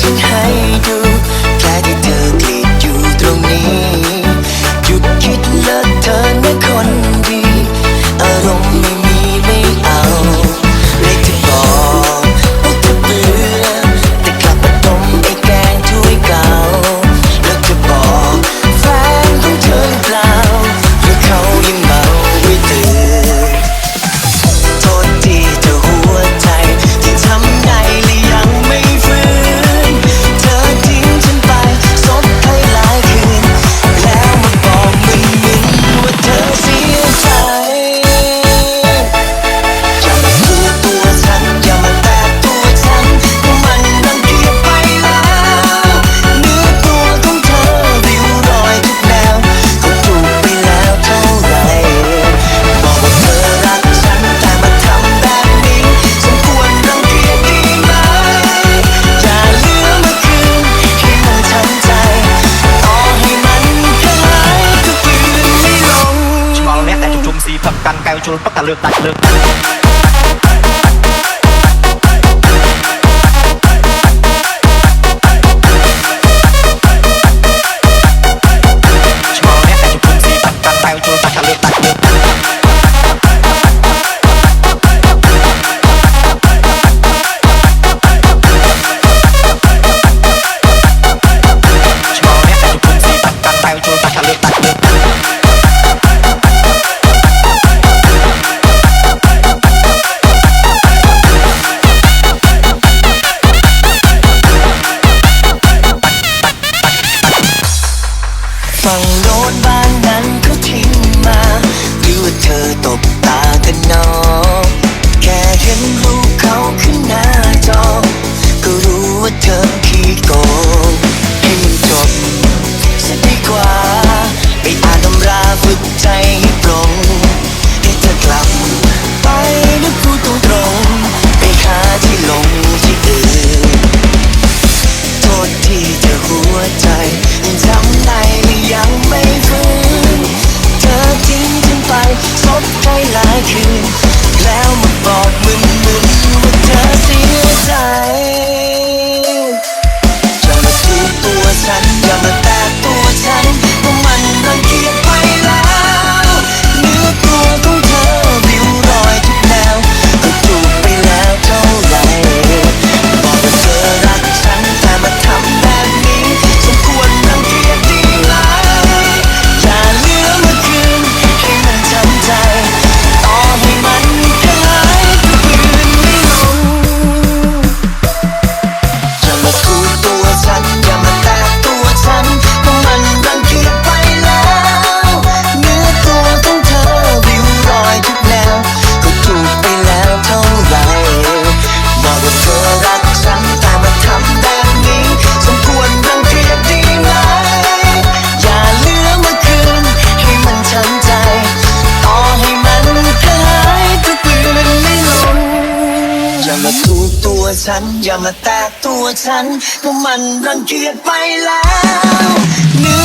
ฉันให้ดู กันแกวชนปัะกาศเลือกตัดเลือก same. ฉัน อย่ามาแตะตัวฉันเพราะมันรังเกียจไปแล้ว